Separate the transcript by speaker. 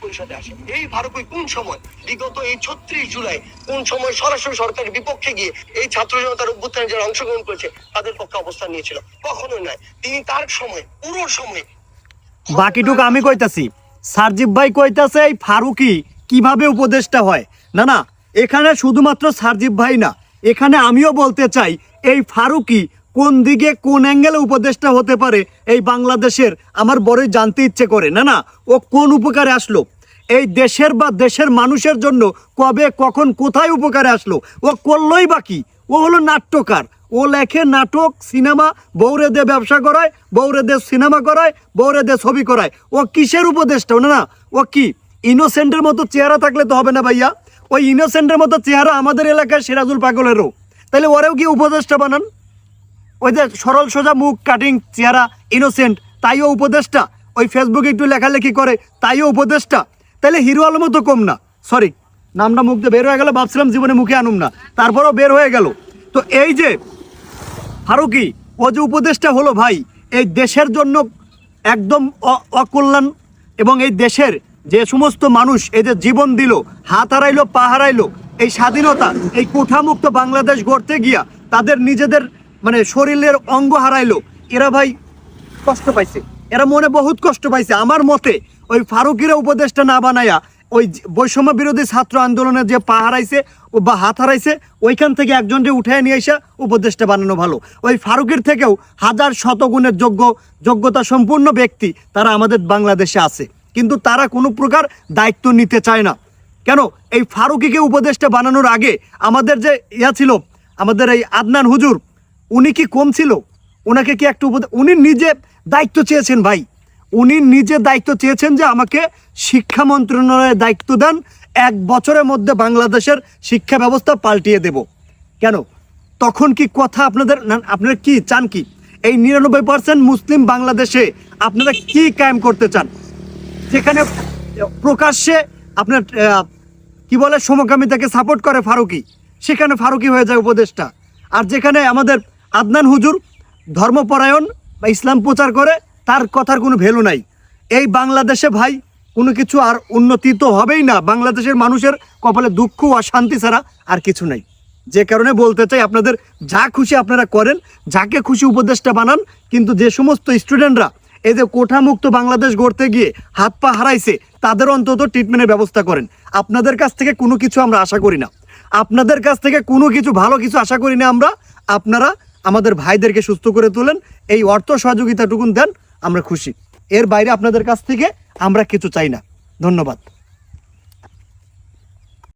Speaker 1: পরিষদে আসে। এই কোন সময়, বিগত এই ছত্রিশ জুলাই, কোন সময় সরাসরি সরকারের বিপক্ষে গিয়ে এই ছাত্র জনতার অভ্যুত্থানে যারা অংশগ্রহণ করেছে, তাদের পক্ষে অবস্থান নিয়েছিল? নয়। তিনি তার সময়, পুরো সময়
Speaker 2: বাকিটুকু আমি কইতাছি। সার্জিব ভাই কইতাছে, এই ফারুকি, কীভাবে উপদেষ্টা হয়? না না, এখানে শুধুমাত্র সার্জিব ভাই না, এখানে আমিও বলতে চাই, এই ফারুকি কোন দিকে কোন অ্যাঙ্গেলে উপদেষ্টা হতে পারে, এই বাংলাদেশের আমার বড়ই জানতে ইচ্ছে করে, না না, ও কোন উপকারে আসলো? এই দেশের বা দেশের মানুষের জন্য কবে, কখন, কোথায় উপকারে আসলো? ও করলোই বাকি ও হলো নাট্যকার। ও লেখে নাটক, সিনেমা বৌরে দে ব্যবসা করায় বৌরে দে সিনেমা করায় বৌরে দে ছবি করায়। ও কিসের উপদেষ্টা না না, ও কি ইনোসেন্টের মতো চেহারা থাকলে তো হবে না ভাইয়া? ওই ইনোসেন্টের মতো চেহারা আমাদের এলাকায় সিরাজুল পাগলেরও। তাহলে ওরেও কি উপদেষ্টা বানান? ওই যে সরল সোজা মুখ কাটিং চেহারা ইনোসেন্ট তাইও উপদেষ্টা। ওই ফেসবুকে একটু লেখালেখি করে, তাইও উপদেষ্টা। তাহলে হিরো আলমও তো কম না। সরি নামটা মুখ দিয়ে বের হয়ে গেল, ভাবছিলাম জীবনে মুখে আনুম না। তারপরও বের হয়ে গেল। তো এই যে, ফারুকি, ও যে উপদেশটা হলো ভাই, এই দেশের জন্য একদম অকল্যাণ এবং এই দেশের যে সমস্ত মানুষ, এই যে জীবন দিল, হাত হারাইলো, পা হারাইলো, এই স্বাধীনতা, এই কোঠামুক্ত বাংলাদেশ গড়তে গিয়া তাদের নিজেদের মানে শরীরের অঙ্গ হারাইলো। এরা ভাই কষ্ট পাইছে। এরা মনে বহুত কষ্ট পাইছে। আমার মতে ওই ফারুকিরা উপদেশটা না বানায়া ওই বৈষম্য বিরোধী ছাত্র আন্দোলনে যে পা হারাইছে বা হাত হারাইছে, ওইখান থেকে একজনকে উঠায় নিয়ে এসে উপদেশটা বানানো ভালো। ওই ফারুকের থেকেও হাজার শতগুণের যোগ্য, যোগ্যতা সম্পূর্ণ ব্যক্তি তারা আমাদের বাংলাদেশে আছে। কিন্তু তারা কোনো প্রকার দায়িত্ব নিতে চায় না। কেন? এই ফারুকিকে উপদেশটা বানানোর আগে আমাদের যে ইয়া ছিল, আমাদের এই আদনান হুজুর উনি কি কম ছিল? ওনাকে কি একটু উনি নিজে দায়িত্ব চেয়েছেন ভাই। উনি নিজে দায়িত্ব চেয়েছেন যে আমাকে শিক্ষা মন্ত্রণালয়ের দায়িত্ব দেন, এক বছরের মধ্যে বাংলাদেশের শিক্ষা ব্যবস্থা পাল্টিয়ে দেব। কেন? তখন কি কথা আপনাদের আপনারা কি চান কি? এই নিরানব্বই পার্সেন্ট মুসলিম বাংলাদেশে আপনারা কি কায়েম করতে চান? যেখানে প্রকাশ্যে আপনার কি বলে, সমকামিতাকে সাপোর্ট করে ফারুকি। সেখানে ফারুকি হয়ে যায় উপদেশটা। আর যেখানে আমাদের আদনান হুজুর ধর্মপরায়ণ বা ইসলাম প্রচার করে, তার কথার কোনো ভ্যালু নাই। এই বাংলাদেশে ভাই, কোনো কিছু আর উন্নতি তো হবেই না। বাংলাদেশের মানুষের কপালে দুঃখ আর শান্তি ছাড়া আর কিছু নাই। যে কারণে বলতে চাই, আপনাদের যা খুশি আপনারা করেন, যাকে খুশি উপদেশটা বানান, কিন্তু যে সমস্ত স্টুডেন্টরা এই যে কোঠামুক্ত বাংলাদেশ গড়তে গিয়ে হাত পা হারাইছে, তাদের অন্তত ট্রিটমেন্টের ব্যবস্থা করেন। আপনাদের কাছ থেকে কোনো কিছু আমরা আশা করি না। আপনাদের কাছ থেকে কোনো কিছু, ভালো কিছু আশা করি না আমরা। আপনারা আমাদের ভাইদেরকে সুস্থ করে তোলেন, এই অর্থ সহযোগিতাটুকুন দেন, আমরা খুশি। এর বাইরে আপনাদের কাছ থেকে আমরা কিছু চাই না। ধন্যবাদ।